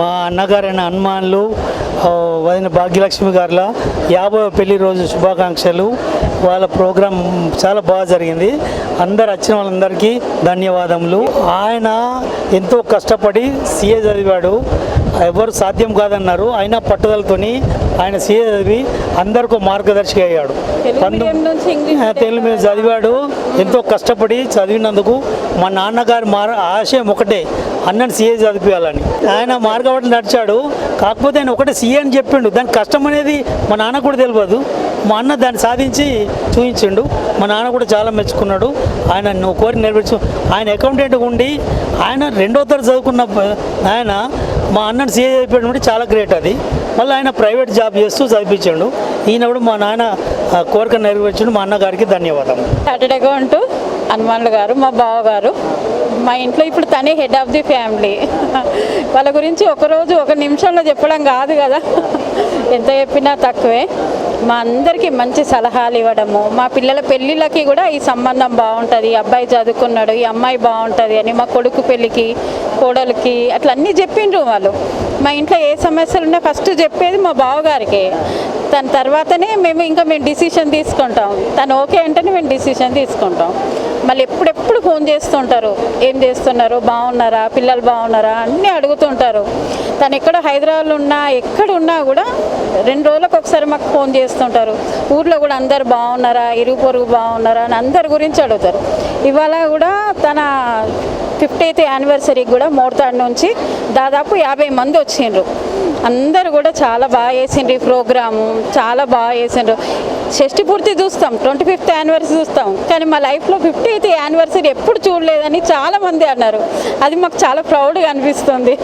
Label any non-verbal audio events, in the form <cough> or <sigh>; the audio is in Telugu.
మా అన్నగారైన హనుమాన్లు వదిన భాగ్యలక్ష్మి గారుల యాభై పెళ్ళి రోజు శుభాకాంక్షలు. వాళ్ళ ప్రోగ్రాం చాలా బాగా జరిగింది. అందరు వచ్చిన వాళ్ళందరికీ ధన్యవాదములు. ఆయన ఎంతో కష్టపడి సీఏ చదివాడు. ఎవరు సాధ్యం కాదన్నారు. అయినా పట్టుదలతోని ఆయన సీఏ చదివి అందరికీ మార్గదర్శి అయ్యాడు. తెలుగు మీద చదివాడు. ఎంతో కష్టపడి చదివినందుకు మా నాన్నగారి మార్ ఆశయం ఒకటే. అన్నని సీఏ చదివించాలని ఆయన మార్గవటి నడిచాడు. కాకపోతే ఆయన ఒకటే సీఏ అని చెప్పిండు. దాని కష్టం అనేది మా నాన్న కూడా తెలియదు మా అన్న దాన్ని సాధించి చూపించిండు మా నాన్న కూడా చాలా మెచ్చుకున్నాడు. ఆయన నువ్వు కోరిక నెరవేర్చు. ఆయన అకౌంటెంట్ ఉండి ఆయన రెండో తరగతి చదువుకున్న ఆయన మా అన్నని సీఏ చదివించడం చాలా గ్రేట్ అది. మళ్ళీ ఆయన ప్రైవేట్ జాబ్ చేస్తూ చదివించాడు ఈయన కూడా మా నాన్న కోరిక నెరవేర్చిండు. మా అన్నగారికి ధన్యవాదాలు చార్టెడ్ అకౌంట్ హనుమాన్లు గారు మా బావగారు మా ఇంట్లో ఇప్పుడు తనే హెడ్ ఆఫ్ ది ఫ్యామిలీ వాళ్ళ గురించి ఒకరోజు ఒక నిమిషంలో చెప్పడం కాదు కదా. <laughs> ఎంత చెప్పినా తక్కువే. మా అందరికీ మంచి సలహాలు ఇవ్వడము. మా పిల్లల పెళ్ళిళ్ళకి కూడా ఈ సంబంధం బాగుంటుంది. ఈ అబ్బాయి చదువుకున్నాడు ఈ అమ్మాయి బాగుంటుంది అని మా కొడుకు పెళ్ళికి కోడలికి అట్లా అన్నీ చెప్పిండ్రు వాళ్ళు. మా ఇంట్లో ఏ సమస్యలు ఉన్నా ఫస్ట్ చెప్పేది మా బావగారికి దాని తర్వాతనే మేము ఇంకా మేము డిసిషన్ తీసుకుంటాం. తను ఓకే అంటేనే మేము డిసిషన్ తీసుకుంటాం. మళ్ళీ ఎప్పుడెప్పుడు ఫోన్ చేస్తుంటారు? ఏం చేస్తున్నారు? బాగున్నారా? పిల్లలు బాగున్నారా? అన్నీ అడుగుతుంటారు. తను ఎక్కడ హైదరాబాద్లో ఉన్నా ఎక్కడ ఉన్నా కూడా రెండు రోజులకు ఒకసారి మాకు ఫోన్ చేస్తుంటారు. ఊర్లో కూడా అందరు బాగున్నారా? ఇరుగు పొరుగు బాగున్నారా? అని అందరి గురించి అడుగుతారు. ఇవాళ కూడా తన ఫిఫ్టీత్ యానివర్సరీకి కూడా మోర్తాడ్ నుంచి దాదాపు యాభై మంది వచ్చిండ్రు. అందరు కూడా చాలా బాగా చేసిండ్రు ఈ ప్రోగ్రాము. చాలా బాగా చేసిండ్రు. షష్టి పూర్తి చూస్తాం. ట్వంటీ ఫిఫ్త్ యానివర్సరీ చూస్తాం. కానీ మా లైఫ్లో ఫిఫ్టీత్ యానివర్సరీ ఎప్పుడు చూడలేదని చాలామంది అన్నారు. అది మాకు చాలా ప్రౌడ్గా అనిపిస్తుంది.